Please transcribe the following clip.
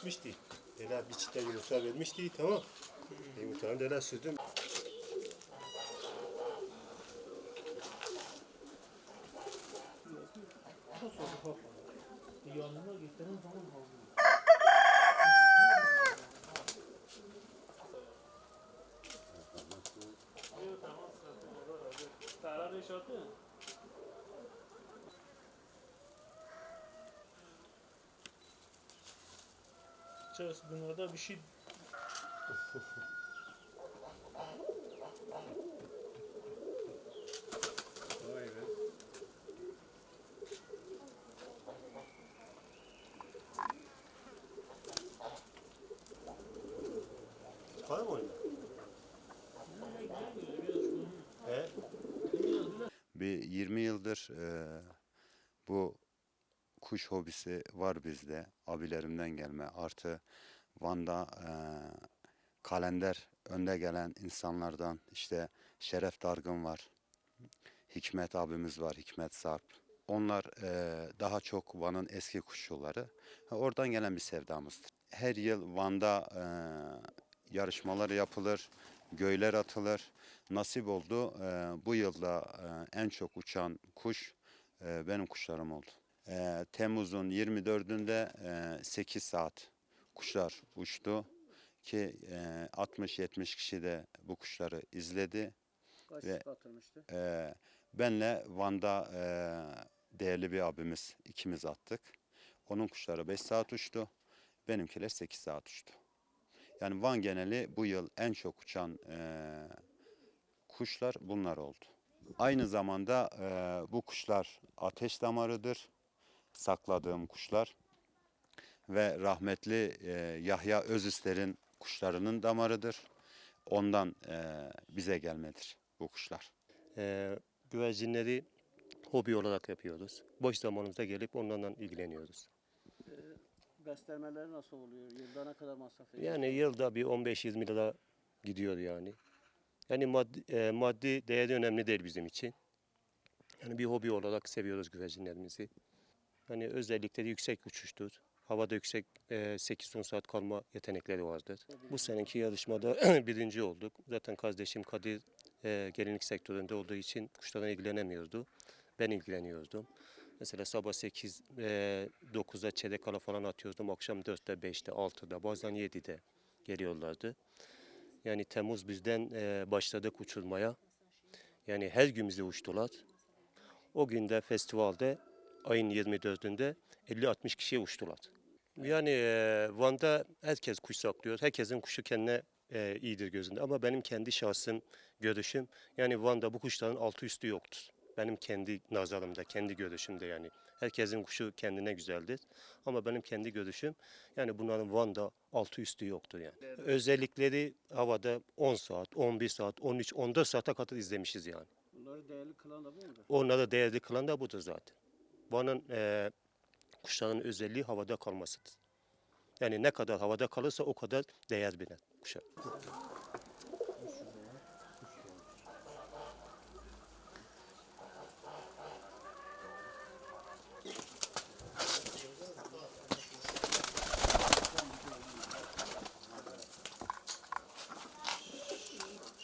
gitmişti. Dela bir çift yumurta vermişti tamam. Yumurtanı dela sürdüm. Yanına getiren zaman havlıyor. Tarar yaşatı. Çağız bunlarda bir şey Vay be. Çıkalım mı oyuna? He? Bir 20 yıldır e, bu kuş hobisi var bizde. Abilerimden gelme. Artı Van'da e, kalender önde gelen insanlardan işte Şeref Dargın var. Hikmet abimiz var. Hikmet Sarp. Onlar e, daha çok Van'ın eski kuşçuları. Oradan gelen bir sevdamızdır. Her yıl Van'da e, yarışmalar yapılır, göyler atılır. Nasip oldu. e, bu yılda e, en çok uçan kuş e, benim kuşlarım oldu. E, Temmuz'un 24'ünde e, 8 saat kuşlar uçtu ki e, 60-70 kişi de bu kuşları izledi. Kaç Ve- atılmıştı? Ee, benle Van'da e, değerli bir abimiz ikimiz attık. Onun kuşları 5 saat uçtu. Benimkiler 8 saat uçtu. Yani Van geneli bu yıl en çok uçan e, kuşlar bunlar oldu. Aynı zamanda e, bu kuşlar ateş damarıdır. Sakladığım kuşlar. Ve rahmetli e, Yahya Özüster'in kuşlarının damarıdır. Ondan e, bize gelmedir bu kuşlar. Ee, güvercinleri hobi olarak yapıyoruz. Boş zamanımızda gelip onlarla ilgileniyoruz. Beslemeleri nasıl oluyor? Yılda ne kadar masraf ediyor? Yani yılda bir 15-20 lira gidiyor yani. Yani maddi, e, maddi değeri önemli değil bizim için. Yani bir hobi olarak seviyoruz güvercinlerimizi. Yani özellikleri yüksek uçuştur. Havada yüksek e, 8-10 saat kalma yetenekleri vardır. Bu seneki yarışmada birinci olduk. Zaten kardeşim Kadir e, gelinlik sektöründe olduğu için kuşlarla ilgilenemiyordu. Ben ilgileniyordum. Mesela sabah 8, e, 9'da çeyrek kala falan atıyordum. Akşam 4'te, 5'te, 6'da, bazen 7'de geliyorlardı. Yani Temmuz bizden e, başladık uçurmaya. Yani her gün bize uçtular. O günde festivalde ayın 24'ünde 50-60 kişiye uçtular. Yani e, Van'da herkes kuş saklıyor. Herkesin kuşu kendine e, iyidir gözünde. Ama benim kendi şahsım görüşüm yani Van'da bu kuşların altı üstü yoktur. Benim kendi nazarımda, kendi görüşümde yani. Herkesin kuşu kendine güzeldir. Ama benim kendi görüşüm yani bunların Van'da altı üstü yoktur yani. Özellikleri havada 10 saat, 11 saat, 13, 14 saate kadar izlemişiz yani. Bunları değerli kılan da bu mudur? Onlara değerli kılan da budur zaten. Van'ın eee kuşların özelliği havada kalmasıdır. Yani ne kadar havada kalırsa o kadar değer biner kuşa.